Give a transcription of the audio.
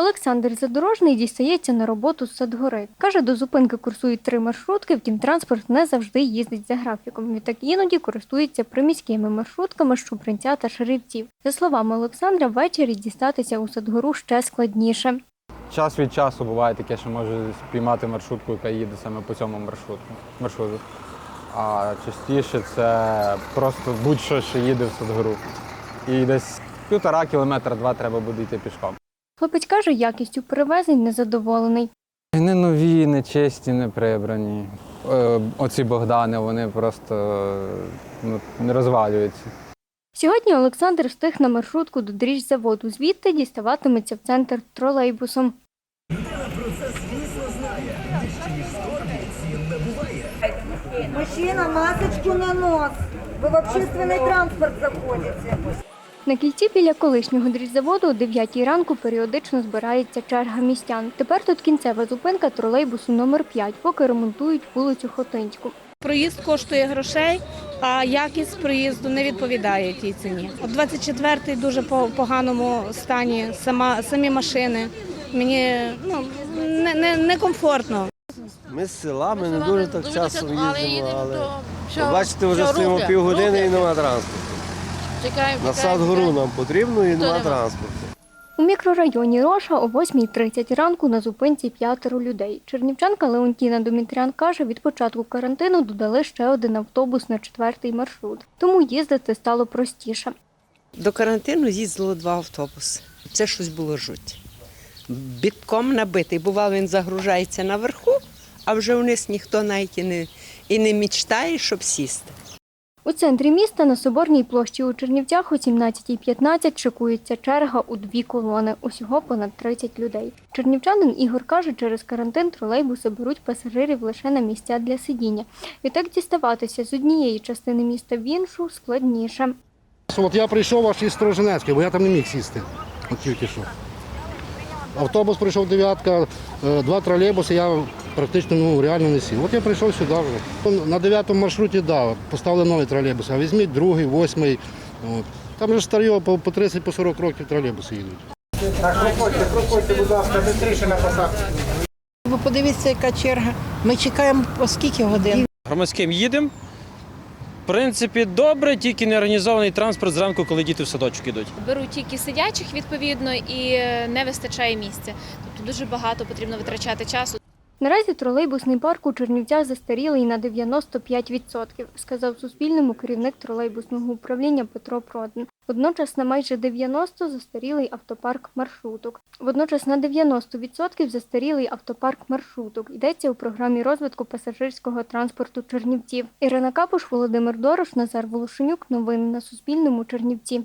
Олександр Задорожний дістається на роботу з Садгори. Каже, до зупинки курсують три маршрутки, втім транспорт не завжди їздить за графіком. Відтак іноді користується приміськими маршрутками Щупринця та Шарівців. За словами Олександра, ввечері дістатися у Садгору ще складніше. Час від часу буває таке, що можу спіймати маршрутку, яка їде саме по цьому маршруту. маршруту. А частіше це просто будь-що, що їде в Садгору. І десь півтора кілометра, два треба буде йти пішком. Хлопець каже, якістю перевезень незадоволений. Не нові, не чисті, не прибрані. Е, Оці Богдани, вони просто ну, не розвалюються. Сьогодні Олександр встиг на маршрутку до дріжзаводу. Звідти діставатиметься в центр тролейбусом. Мужчина, масочку на нос. Вы в общественный транспорт заходите. На кільці біля колишнього дріжзаводу о 9 ранку періодично збирається черга містян. Тепер тут кінцева зупинка тролейбусу номер 5, поки ремонтують вулицю Хотинську. Проїзд коштує грошей, а якість проїзду не відповідає тій ціні. От 24-й дуже по поганому стані, сама, самі машини. Мені ну, не, не, не Ми з села, ми не дуже так часто їздимо, але що, бачите, вже стоїмо півгодини і нема транспорту. Чекаємо, На Садгору нам потрібно і нема транспорту. У мікрорайоні Роша о 8.30 ранку на зупинці п'ятеро людей. Чернівчанка Леонтіна Домітрян каже, від початку карантину додали ще один автобус на четвертий маршрут. Тому їздити стало простіше. До карантину їздило два автобуси. Це щось було жуть. Бітком набитий. Бувало, він загружається наверху, а вже вниз ніхто навіть і не, і не мічтає, щоб сісти. У центрі міста на Соборній площі у Чернівцях о 17.15 шикується черга у дві колони. Усього понад 30 людей. Чернівчанин Ігор каже, через карантин тролейбуси беруть пасажирів лише на місця для сидіння. Відтак діставатися з однієї частини міста в іншу складніше. От я прийшов аж із Сторожинецької, бо я там не міг сісти. От тільки що. Автобус прийшов дев'ятка, е, два тролейбуси, я практично ну, реально не сів. От я прийшов сюди. вже. На дев'ятому маршруті да, поставили новий тролейбус, а візьміть другий, восьмий. От. Там же старі по, по 30-40 років тролейбуси їдуть. Так, проходьте, проходьте, будь ласка, швидше на посадку. Ви подивіться, яка черга. Ми чекаємо по скільки годин. Громадським їдемо. Принципі, добре, тільки не організований транспорт зранку, коли діти в садочок ідуть. беруть тільки сидячих відповідно і е, не вистачає місця. Тобто дуже багато потрібно витрачати часу. Наразі тролейбусний парк у Чернівцях застарілий на 95%, сказав Суспільному керівник тролейбусного управління Петро Продан. Водночас на майже 90% застарілий автопарк маршруток. Водночас на 90% застарілий автопарк маршруток. Йдеться у програмі розвитку пасажирського транспорту Чернівців. Ірина Капуш, Володимир Дорош, Назар Волошенюк. Новини на Суспільному. Чернівці.